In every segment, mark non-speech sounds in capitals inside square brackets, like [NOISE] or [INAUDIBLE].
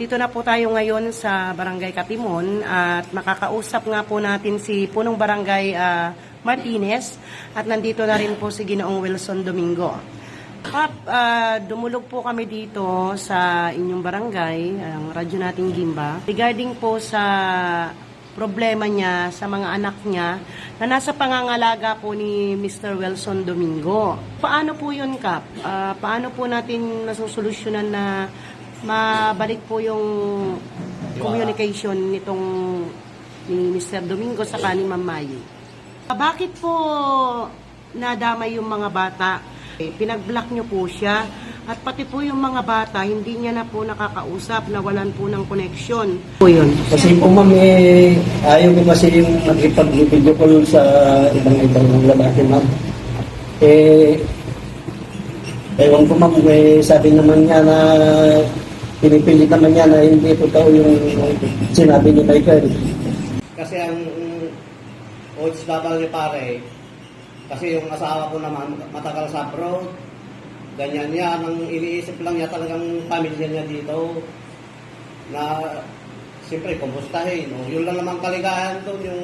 Dito na po tayo ngayon sa Barangay Katimon at makakausap nga po natin si Punong Barangay ah, Martinez at nandito na rin po si Ginoong Wilson Domingo. Kap, ah, dumulog po kami dito sa inyong barangay, ang radyo nating Gimba, regarding po sa problema niya sa mga anak niya na nasa pangangalaga po ni Mr. Wilson Domingo. Paano po yun, Kap? Ah, paano po natin nasusolusyonan na mabalik po yung communication nitong ni Mr. Domingo sa ni Ma'am Mayi? Ah, Bakit po nadamay yung mga bata? Pinag-block nyo po siya at pati po yung mga bata hindi niya na po nakakausap, nawalan po ng connection. Po yun. Kasi po ma'am, eh, ayaw ko kasi yung mag-ipag-video call sa ibang-ibang lalaki ma'am. Eh, ewan ko ma'am, eh, sabi naman niya na pinipilit naman niya na hindi totoo yung sinabi ni Michael. Kasi ang odds babal ni pare, kasi yung asawa ko naman matagal sa abroad, ganyan niya, ang iniisip lang niya talagang pamilya niya dito, na siyempre kumustahin, no? yun lang naman kaligayahan doon, yung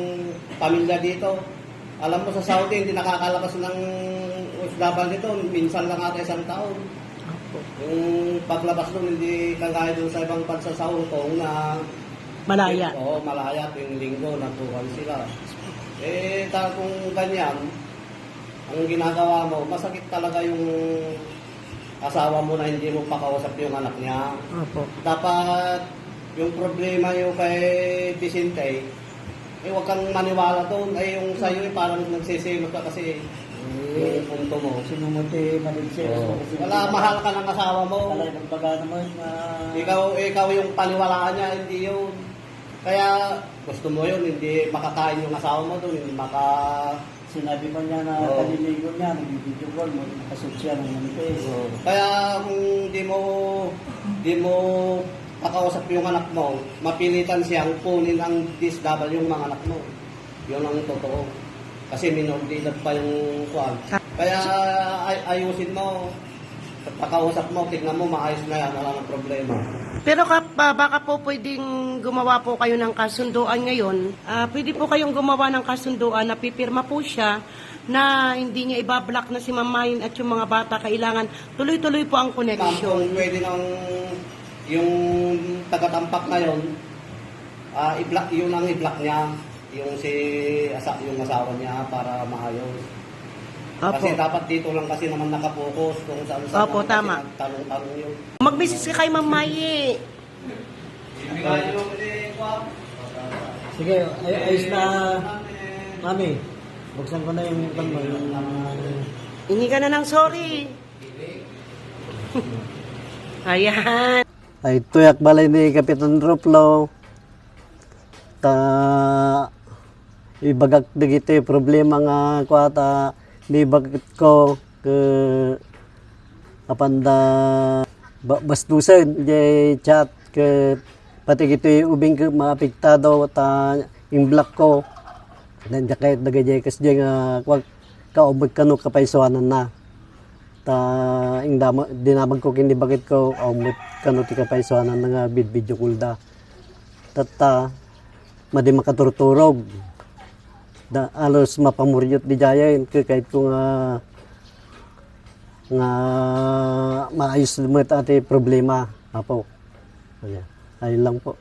pamilya dito. Alam mo sa Saudi, hindi nakakalabas ng OFW dito, minsan lang ata isang taon. Yung paglabas doon, hindi kagaya doon sa ibang bansa sa Hong Kong na Malaya. Oo, malaya tuwing linggo, nagtukan sila. Eh, kung ganyan, ang ginagawa mo, masakit talaga yung asawa mo na hindi mo pakausap yung anak niya. Opo. Dapat yung problema yung kay Vicente, eh huwag kang maniwala doon. Eh yung sa'yo eh, parang nagsisimot ka kasi yung punto mo. Sinumuti maligsi. Oo. Wala, mahal ka ng asawa mo. Kalay ng baga naman na... Ikaw, ikaw yung paniwalaan niya, hindi yun. Kaya gusto mo yun, hindi makakain yung asawa mo doon, hindi maka... Sinabi pa niya na Oo. kaliligo niya, nag-video call, nakasot siya ng manifest. Kaya kung di mo, di mo pakausap yung anak mo, mapilitan siyang kunin ang DSW yung mga anak mo. Yun ang totoo. Kasi edad pa yung kuwan. Kaya ay, ayusin mo. Pakausap mo, tignan mo, maayos na yan, wala nang problema. Pero kap, ah, baka po pwedeng gumawa po kayo ng kasunduan ngayon. Ah, pwede po kayong gumawa ng kasunduan na pipirma po siya na hindi niya ibablock na si Mamayin at yung mga bata kailangan tuloy-tuloy po ang Ma'am, connection. kung pwede nang yung tagatampak na yun, ah i-block, yun ang i-block niya. Yung si asa, yung asawa niya para maayos. Opo. Kasi dapat dito lang kasi naman nakapokus kung saan saan. Opo, naman kasi tama. Tanong-tanong yun. Mag-message ka kay Mamayi. Sige, ay ayos na... Mami, buksan ko na yung pan mo, yung... Hingi ka na ng sorry. [LAUGHS] Ayan. ay tuyak balay ni Kapitan Roplo. Ta ibagak digiti problema nga kwata ni bagit ko ke apanda ba, bastusan di chat ke pati gito ubing ke maapektado ta yung black ko. Dan kahit nagajay kas di nga kwag kaubag kano kapaisuanan na. Ta ing dama dinamag ko kindi bakit ko umot kano ti kapaisuanan nga bid video kulda tata madi makaturturog da alos mapamuryot di jayan ke kahit ko nga nga maayos mo ati problema. Apo. Ayan. ayun lang po